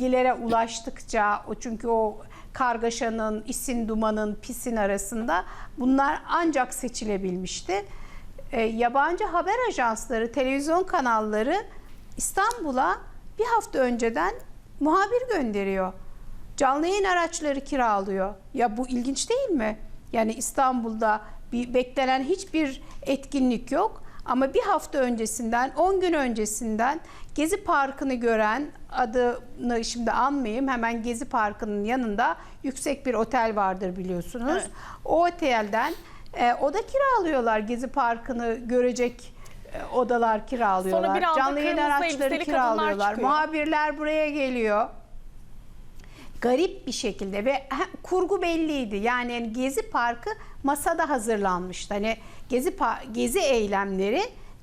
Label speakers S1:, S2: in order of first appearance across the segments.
S1: bilgilere ulaştıkça o çünkü o kargaşanın, isin dumanın, pisin arasında bunlar ancak seçilebilmişti. E, yabancı haber ajansları, televizyon kanalları İstanbul'a bir hafta önceden muhabir gönderiyor. Canlı yayın araçları kiralıyor. Ya bu ilginç değil mi? Yani İstanbul'da bir beklenen hiçbir etkinlik yok. Ama bir hafta öncesinden, 10 gün öncesinden Gezi Parkı'nı gören adını şimdi anmayayım hemen Gezi Parkı'nın yanında yüksek bir otel vardır biliyorsunuz.
S2: Evet.
S1: O otelden e, oda kiralıyorlar Gezi Parkı'nı görecek e, odalar kiralıyorlar.
S2: Sonra bir anda
S1: Canlı yayın araçları kiralıyorlar. Muhabirler buraya geliyor garip bir şekilde ve kurgu belliydi. Yani Gezi Parkı masada hazırlanmıştı. Hani Gezi Gezi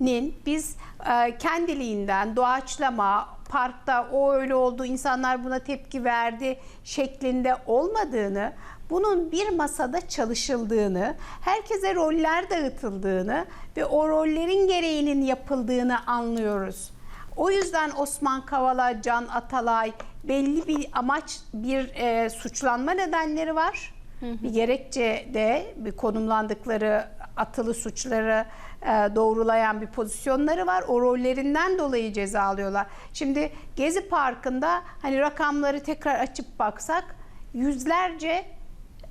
S1: eylemlerinin biz e, kendiliğinden doğaçlama parkta o öyle oldu insanlar buna tepki verdi şeklinde olmadığını bunun bir masada çalışıldığını, herkese roller dağıtıldığını ve o rollerin gereğinin yapıldığını anlıyoruz. O yüzden Osman Kavala, Can Atalay belli bir amaç, bir e, suçlanma nedenleri var. Bir gerekçe de bir konumlandıkları atılı suçları e, doğrulayan bir pozisyonları var. O rollerinden dolayı ceza alıyorlar. Şimdi Gezi Parkı'nda hani rakamları tekrar açıp baksak yüzlerce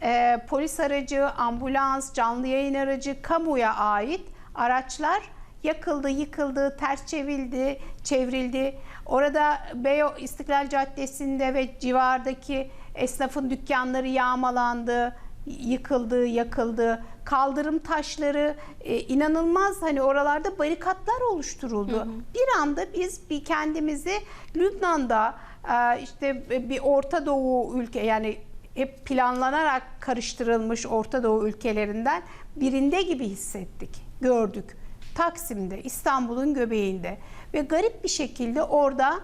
S1: e, polis aracı, ambulans, canlı yayın aracı, kamuya ait araçlar yakıldı, yıkıldı, ters çevrildi, çevrildi. Orada Beyo İstiklal Caddesi'nde ve civardaki esnafın dükkanları yağmalandı, yıkıldı, yakıldı. Kaldırım taşları e, inanılmaz hani oralarda barikatlar oluşturuldu. Bir anda biz bir kendimizi Lübnan'da e, işte bir Orta Doğu ülke yani hep planlanarak karıştırılmış Orta Doğu ülkelerinden birinde gibi hissettik, gördük. Taksim'de, İstanbul'un göbeğinde ve garip bir şekilde orada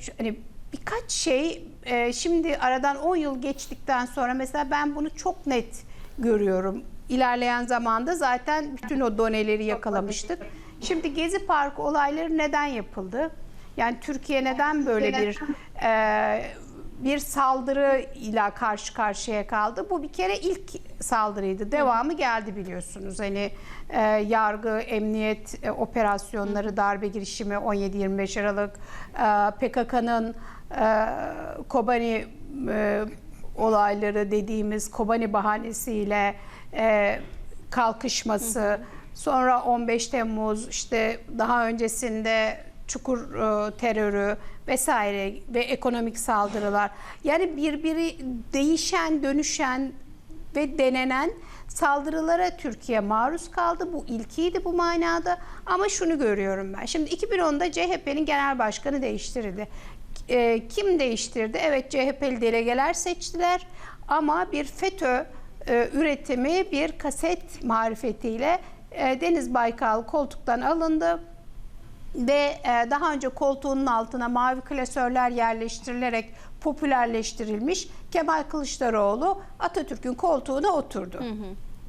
S1: şu- hani birkaç şey eee, şimdi aradan 10 yıl geçtikten sonra mesela ben bunu çok net görüyorum. İlerleyen zamanda zaten bütün o doneleri yakalamıştık. Şimdi Gezi Parkı olayları neden yapıldı? Yani Türkiye neden böyle bir eee, bir saldırı ile karşı karşıya kaldı. Bu bir kere ilk saldırıydı. Devamı geldi biliyorsunuz. Hani e, yargı, emniyet e, operasyonları, darbe girişimi 17-25 Aralık, e, PKK'nın e, Kobani e, olayları dediğimiz Kobani bahanesiyle e, kalkışması, sonra 15 Temmuz işte daha öncesinde çukur e, terörü vesaire ve ekonomik saldırılar. Yani birbiri değişen, dönüşen ve denenen saldırılara Türkiye maruz kaldı. Bu ilkiydi bu manada. Ama şunu görüyorum ben. Şimdi 2010'da CHP'nin genel başkanı değiştirildi. E, kim değiştirdi? Evet CHP'li delegeler seçtiler. Ama bir FETÖ e, üretimi bir kaset marifetiyle e, Deniz Baykal koltuktan alındı ve e, daha önce koltuğunun altına mavi klasörler yerleştirilerek popülerleştirilmiş Kemal Kılıçdaroğlu Atatürk'ün koltuğuna oturdu.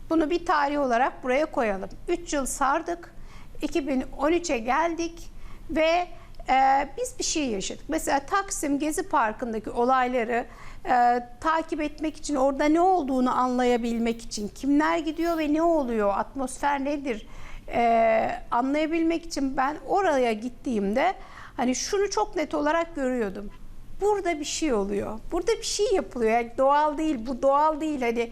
S1: Bunu bir tarih olarak buraya koyalım. 3 yıl sardık. 2013'e geldik ve e, biz bir şey yaşadık. Mesela Taksim Gezi Parkı'ndaki olayları e, takip etmek için, orada ne olduğunu anlayabilmek için, kimler gidiyor ve ne oluyor, atmosfer nedir e, anlayabilmek için ben oraya gittiğimde hani şunu çok net olarak görüyordum. Burada bir şey oluyor. Burada bir şey yapılıyor. Yani doğal değil. Bu doğal değil. Hani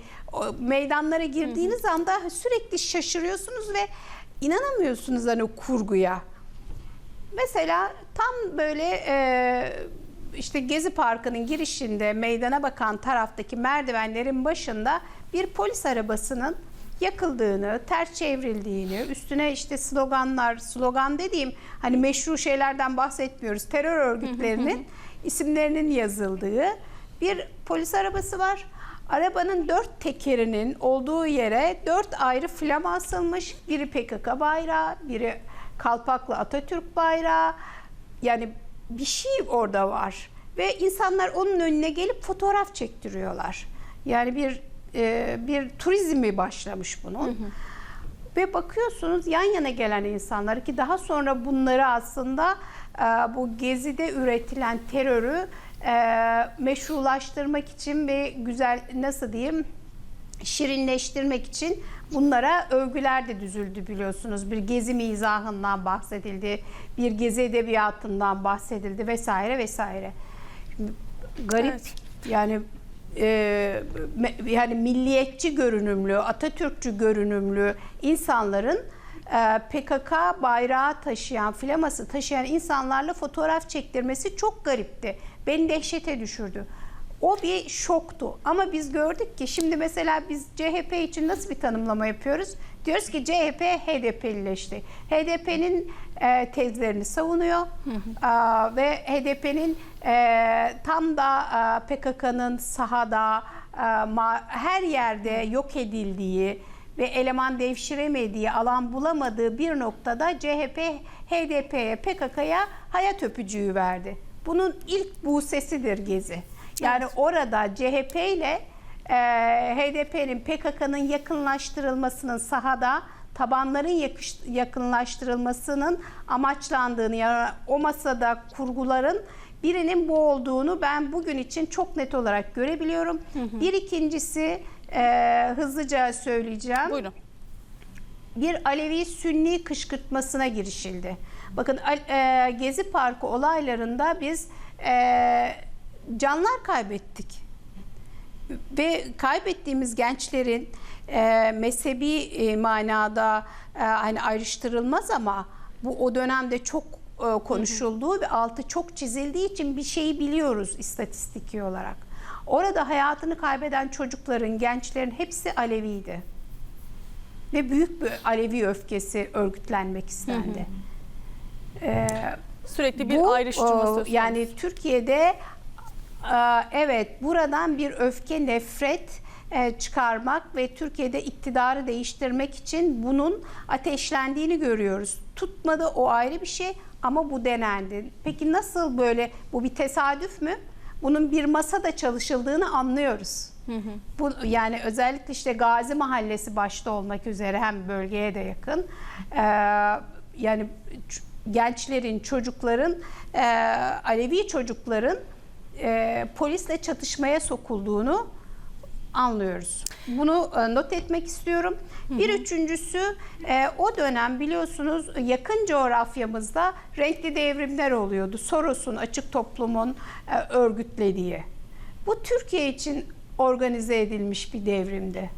S1: meydanlara girdiğiniz anda sürekli şaşırıyorsunuz ve inanamıyorsunuz hani kurguya. Mesela tam böyle e, işte Gezi Parkı'nın girişinde meydana bakan taraftaki merdivenlerin başında bir polis arabasının yakıldığını, ters çevrildiğini, üstüne işte sloganlar, slogan dediğim hani meşru şeylerden bahsetmiyoruz. Terör örgütlerinin isimlerinin yazıldığı bir polis arabası var. Arabanın dört tekerinin olduğu yere dört ayrı flama asılmış. Biri PKK bayrağı, biri Kalpaklı Atatürk bayrağı. Yani bir şey orada var. Ve insanlar onun önüne gelip fotoğraf çektiriyorlar. Yani bir e, bir turizmi başlamış bunun. Ve bakıyorsunuz yan yana gelen insanlar ki daha sonra bunları aslında e, bu gezide üretilen terörü e, meşrulaştırmak için ve güzel nasıl diyeyim şirinleştirmek için bunlara övgüler de düzüldü biliyorsunuz. Bir gezi mizahından bahsedildi, bir gezi edebiyatından bahsedildi vesaire vesaire. Garip
S2: Evet.
S1: yani e, yani milliyetçi görünümlü, Atatürkçü görünümlü insanların e, PKK bayrağı taşıyan, flaması taşıyan insanlarla fotoğraf çektirmesi çok garipti. Beni dehşete düşürdü. O bir şoktu. Ama biz gördük ki şimdi mesela biz CHP için nasıl bir tanımlama yapıyoruz? Diyoruz ki CHP HDP'lileşti. HDP'nin e, tezlerini savunuyor Aa, ve HDP'nin e, tam da e, PKK'nın sahada e, ma- her yerde yok edildiği ve eleman devşiremediği, alan bulamadığı bir noktada CHP HDP'ye, PKK'ya hayat öpücüğü verdi. Bunun ilk buğsesidir Gezi. Yani orada CHP ile e, HDP'nin PKK'nın yakınlaştırılmasının sahada tabanların yakış- yakınlaştırılmasının amaçlandığını yani o masada kurguların birinin bu olduğunu ben bugün için çok net olarak görebiliyorum. Bir ikincisi e, hızlıca söyleyeceğim
S2: Buyurun.
S1: bir Alevi Sünni kışkırtmasına girişildi. Bakın e, Gezi Parkı olaylarında biz e, canlar kaybettik. Ve kaybettiğimiz gençlerin e, mezhebi e, manada e, hani ayrıştırılmaz ama bu o dönemde çok e, konuşulduğu ve altı çok çizildiği için bir şeyi biliyoruz istatistiki olarak. Orada hayatını kaybeden çocukların, gençlerin hepsi Aleviydi ve büyük bir Alevi öfkesi örgütlenmek istendi. Ee,
S2: Sürekli bir
S1: bu,
S2: ayrıştırma
S1: o,
S2: söz konusu.
S1: Yani Türkiye'de e, evet buradan bir öfke, nefret e, çıkarmak ve Türkiye'de iktidarı değiştirmek için bunun ateşlendiğini görüyoruz. Tutmadı o ayrı bir şey ama bu denendi. Peki nasıl böyle bu bir tesadüf mü? Bunun bir masada çalışıldığını anlıyoruz. Bu yani özellikle işte Gazi Mahallesi başta olmak üzere hem bölgeye de yakın. Ee, yani gençlerin, çocukların, e, Alevi çocukların e, polisle çatışmaya sokulduğunu anlıyoruz. Bunu e, not etmek istiyorum. Bir üçüncüsü e, o dönem biliyorsunuz yakın coğrafyamızda renkli devrimler oluyordu. Soros'un, açık toplumun e, örgütlediği. Bu Türkiye için organize edilmiş bir devrimdi.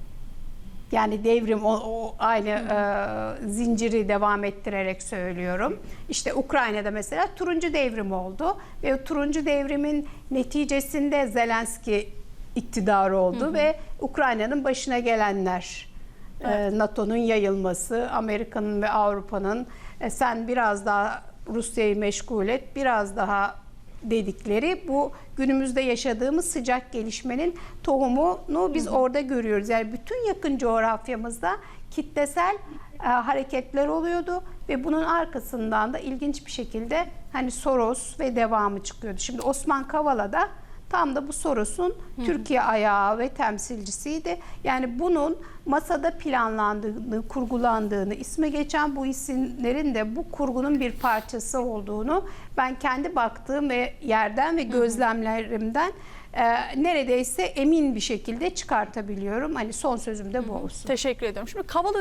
S1: Yani devrim o, o aynı e, zinciri devam ettirerek söylüyorum. İşte Ukrayna'da mesela turuncu devrim oldu ve turuncu devrimin neticesinde Zelenski iktidarı oldu ve Ukrayna'nın başına gelenler. e, NATO'nun yayılması, Amerika'nın ve Avrupa'nın e, sen biraz daha Rusya'yı meşgul et, biraz daha dedikleri bu günümüzde yaşadığımız sıcak gelişmenin tohumunu biz orada görüyoruz. Yani bütün yakın coğrafyamızda kitlesel e, hareketler oluyordu ve bunun arkasından da ilginç bir şekilde hani Soros ve devamı çıkıyordu. Şimdi Osman Kavala da tam da bu Soros'un Türkiye ayağı ve temsilcisiydi. Yani bunun masada planlandığını, kurgulandığını, isme geçen bu isimlerin de bu kurgunun bir parçası olduğunu ben kendi baktığım ve yerden ve gözlemlerimden e, neredeyse emin bir şekilde çıkartabiliyorum. Hani son sözüm de bu olsun.
S2: Teşekkür ediyorum. Şimdi Kavala